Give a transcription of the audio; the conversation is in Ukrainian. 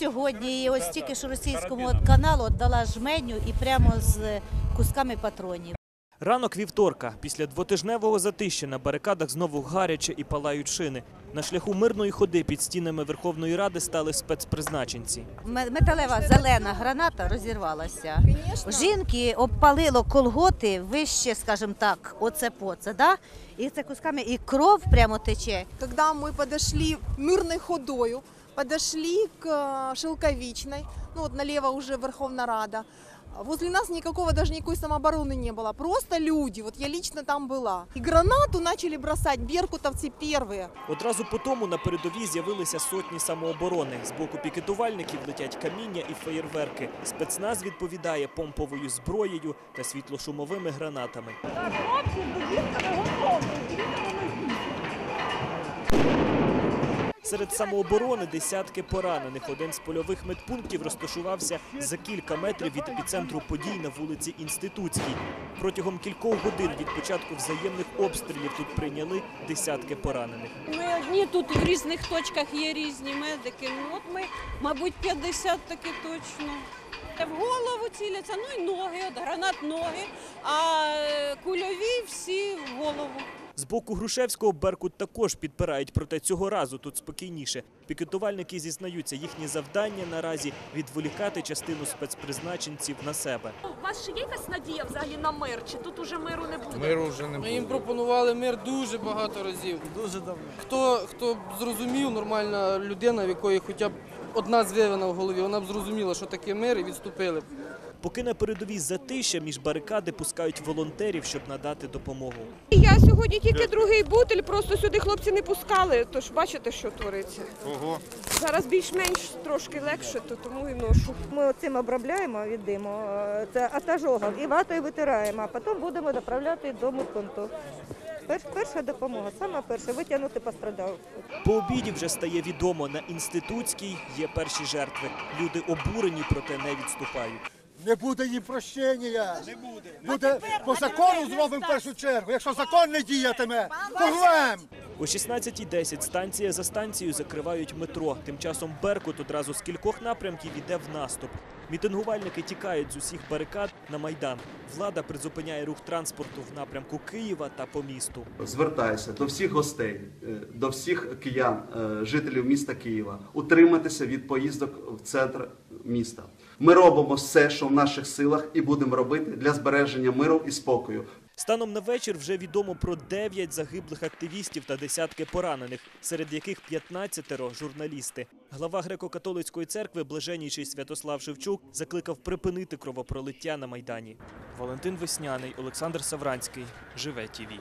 сьогодні. І ось тільки що російському каналу дала жменю і прямо з кусками патронів. Ранок вівторка. Після двотижневого затища на барикадах знову гаряче і палають шини. На шляху мирної ходи під стінами Верховної Ради стали спецпризначенці. Металева зелена граната розірвалася. Жінки обпалило колготи вище, скажімо так, оце поце, да? І це кусками, і кров прямо тече. Когда мы подошли мирной ходою, подошли к э, Шелковичной, ну вот налево уже Верховная Рада, возле нас никакого даже никакой самообороны не было, просто люди, вот я лично там была. И гранату начали бросать беркутовцы первые. Одразу по тому на передовій з'явилися сотні самооборони. З боку пікетувальників летять каміння і феєрверки. Спецназ відповідає помповою зброєю та світлошумовими гранатами. Серед самооборони десятки поранених. Один з польових медпунктів розташувався за кілька метрів від епіцентру подій на вулиці Інститутській. Протягом кількох годин від початку взаємних обстрілів тут прийняли десятки поранених. Ми одні тут в різних точках є різні медики. Ну от ми, мабуть, 50 таки точно. В голову ціляться, ну і ноги, от гранат ноги, а е, боку Грушевського Беркут також підпирають, проте цього разу тут спокійніше. Пікетувальники зізнаються, їхнє завдання наразі відволікати частину спецпризначенців на себе. У вас ще є якась надія взагалі на мир? Чи тут уже миру не буде? Миру вже не Ми їм пропонували мир дуже багато разів. Дуже давно. Хто, хто зрозумів, нормальна людина, в якої хоча б одна звивина в голові, вона б зрозуміла, що таке мир, і відступили б. Поки на передовій затища між барикади пускають волонтерів, щоб надати допомогу. Я сьогодні тільки другий бутиль, просто сюди хлопці не пускали, тож бачите, що твориться. Ого. Зараз більш-менш трошки легше, то тому і ношу. Ми цим обробляємо від диму, е, це атажогом, і ватою витираємо, а потім будемо доправляти до медпункту. Перш, перша допомога, саме перша, витягнути пострадав. По обіді вже стає відомо, на інститутській є перші жертви. Люди обурені, проте не відступають. Не буде їм прощення. Не буде. Буде по закону зробимо першу чергу. Якщо закон не діятиме, поглем. О 16.10 станція за станцією закривають метро. Тим часом Беркут одразу з кількох напрямків іде в наступ. Мітингувальники тікають з усіх барикад на Майдан. Влада призупиняє рух транспорту в напрямку Києва та по місту. Звертаюся до всіх гостей, е, до всіх киян, е, жителів міста Києва, утриматися від поїздок в центр міста. Ми робимо все, що в наших силах, і будемо робити для збереження миру і спокою. Станом на вечір вже відомо про 9 загиблих активістів та десятки поранених, серед яких 15 журналісти. Глава греко-католицької церкви блаженніший Святослав Шевчук закликав припинити кровопролиття на майдані. Валентин Весняний, Олександр Савранський. Живе ТІВІ.